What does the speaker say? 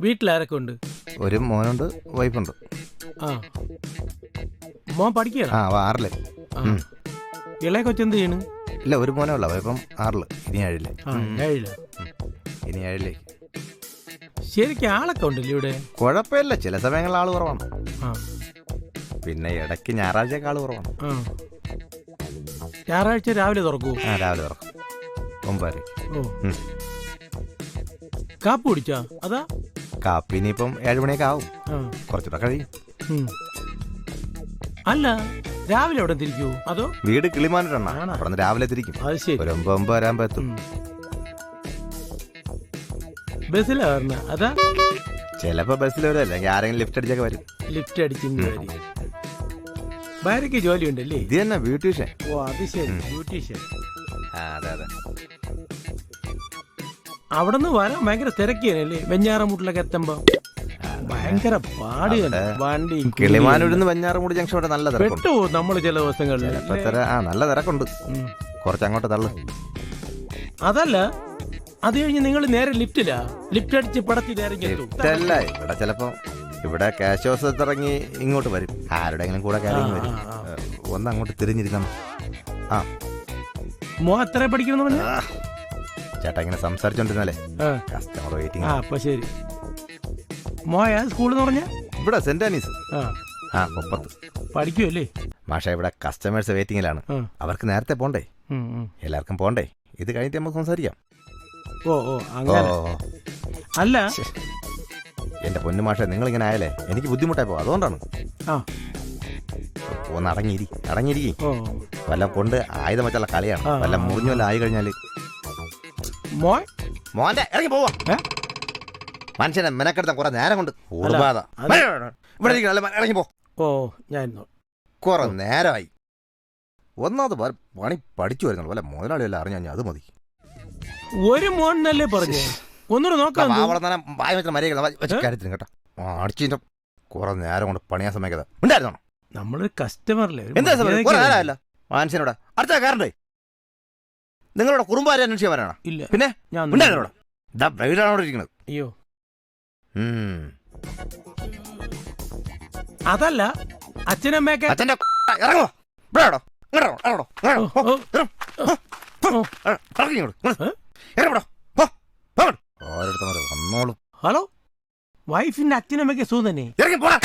വീട്ടിലാരൊക്കെ ഉണ്ട് ഒരു മോനുണ്ട് വൈഫുണ്ട്. ആ. മോൻ പഠിക്കുക ആ ആറിൽ. ഉം. ഇളയ കൊച്ചെന്ത് ചെയ്യണ്? ഇല്ല ഒരു മോനെ ഉള്ളു. വൈഫം ആറിൽ ഇനി ഏഴിൽ. ആ ഏഴിൽ. ഇനി ഏഴിൽ ശരിക്കും ആളൊക്കെ ഉണ്ടല്ലേ ഇവിടെ? കുഴപ്പമില്ല ചില സമയങ്ങളിൽ ആൾ കുറവാണ്. ആ. പിന്നെ ഇടയ്ക്ക് ഞായറാഴ്ചയൊക്കെ ആൾ കുറവാണ്. ആ. ഞായറാഴ്ച രാവിലെ തുറക്കൂ ആ രാവിലെ തുറക്കും. ഒമ്പത് ഓ. ഉം. കാപ്പ് കുടിച്ചാ? അതാ? കാപ്പി ഇപ്പം ഏഴ് മണിയൊക്കെ ആവും. കുറച്ചുകൂടെ കഴിയും. അല്ല രാവിലെ അവിടെ തിരിക്കൂ? അതോ? വീട് കിളിമാനിട്ടാണ്? അവിടെ നിന്ന് രാവിലെ തിരിക്കും. അത് ശരി. ഒരു ഒമ്പത് ഒമ്പത് വരാൻ പറ്റും ബസ്സിലാ വരണ? അതാ? ചിലപ്പോ ബസ്സിൽ വരും അല്ലെങ്കിൽ ആരെങ്കിലും ലിഫ്റ്റ് അടിച്ചൊക്കെ വരും. ലിഫ്റ്റ് അടിച്ചിങ്ങ് വരി. ഭാര്യക്ക് ജോലി ഉണ്ടല്ലേ ഇത് തന്നെ ബ്യൂട്ടീഷ്യൻ. ഓ അത് ശരി. ബ്യൂട്ടീഷ്യൻ. ആ അതെ അതെ. അവിടെ നിന്ന് വരാൻ ഭയങ്കര തിരക്കിയല്ലേ? വെഞ്ഞാറമൂട്ടിലൊക്കെ എത്തുമ്പോ ഭയങ്കര പാട്. വണ്ടി കിളിമാനൂരിന്ന് വെഞ്ഞാറമൂട് ജംഗ്ഷൻ വരെ നല്ല തിരക്കുണ്ട്. പെട്ടു നമ്മൾ ചില ദിവസങ്ങളിൽ. ആ നല്ല തിരക്കുണ്ട്. കുറച്ച് അങ്ങോട്ട് തള്ളു. അതല്ല അത് കഴിഞ്ഞ് നിങ്ങൾ നേരെ ലിഫ്റ്റിലാ? ലിഫ്റ്റ് അടിച്ച് പടത്തി നേരെ ചെല്ലും ഇതല്ല ഇവിടെ ചിലപ്പോ ഇവിടെ കാശോസ് ഇറങ്ങി ഇങ്ങോട്ട് വരും. ആരുടെങ്കിലും കൂടെ കാര്യം വരും. ആ. ഒന്ന് അങ്ങോട്ട് തിരിഞ്ഞിരിക്കണം. ആ. മോ എത്ര പഠിക്കണം പറഞ്ഞാ? ആ. ചേട്ടാ ഇങ്ങനെ സംസാരിച്ചോണ്ടിരുന്നാലേ ആ. കസ്റ്റമർ വെയിറ്റിംഗ് ആ അപ്പൊ ശരി. മോയ സ്കൂൾ എന്ന് പറഞ്ഞ? ഇവിടെ സെന്റ് ആനീസ് ആ. പഠിക്കുമല്ലേ മാഷ ഇവിടെ കസ്റ്റമേഴ്സ് വെയിറ്റിംഗിലാണ് അവർക്ക് നേരത്തെ പോണ്ടേ. എല്ലാവർക്കും പോണ്ടേ? ഇത് കഴിഞ്ഞിട്ട് നമുക്ക് സംസാരിക്കാം. ഓ ഓ അല്ല. എന്റെ പൊന്നു മാഷെ നിങ്ങൾ ഇങ്ങനെ ആയാലേ എനിക്ക് ബുദ്ധിമുട്ടായി പോകും. അതുകൊണ്ടാണ്. ആ. ഒന്ന് അടങ്ങിയിരി അടങ്ങിയിരിക്കും. വല്ല കൊണ്ട് ആയുധം വെച്ചുള്ള കളിയാണ്. വല്ല മുറിഞ്ഞു വല്ല ആയി കഴിഞ്ഞാൽ മോയ് മോന്റെ ഇറങ്ങി പോവാ. മനുഷ്യനെ മെനക്കെടുത്ത കുറെ നേരം കൊണ്ട് അത്. ഇവിടെ അല്ല, ഇറങ്ങി പോ. ഓ ഞാൻ കുറെ നേരമായി. ഒന്നാമത് പണി പഠിച്ചു വരുന്നുള്ളൂ. വല്ല മുതലാളിയല്ല അറിഞ്ഞു അറിഞ്ഞാ അത് മതി. ഒരു മോനല്ലേ പറഞ്ഞു? ഒന്നുകൂടെ നോക്കാം? കാര്യത്തിന് കേട്ടോ. അടിച്ചിന്റെ കുറെ നേരം കൊണ്ട് പണിയാൻ സമയത്ത് ഉണ്ടായിരുന്നോ? നമ്മളൊരു കസ്റ്റമറല്ലേ എന്താ മനുഷ്യനോട് അടുത്ത കാരണ്ടേ നിങ്ങളുടെ കുറുമ്പാരെ അന്വേഷിക്കാൻ വരാണോ ഇല്ല പിന്നെ ഞാൻ ഉണ്ടായിരുന്നോടാ? ഇതാ അവിടെ ഇരിക്കുന്നത് അയ്യോ ഉം. അതല്ല അച്ഛനമ്മയൊക്കെ അച്ഛന്റെ ഇറങ്ങോ ഇവിടെ ഇറങ്ങോ. ഇങ്ങോട്ട് ഇറങ്ങോ. ഇങ്ങോട്ട് ഇറങ്ങോ. ഓ, ഓ, ഇറങ്ങ്. ഓ. ഇറങ്ങ്. ഇറങ്ങ് ഇങ്ങോട്ട്. ഇങ്ങോട്ട്. ഏ? ഇറങ്ങ് ഇവിടെ. പോ. പോ അങ്ങോട്ട്. ഓരോരുത്തന്മാര് വന്നോളും ഹലോ വൈഫിന്റെ അച്ഛനമ്മയ്ക്ക് സുഖം തന്നെ ഇറങ്ങി പോടാ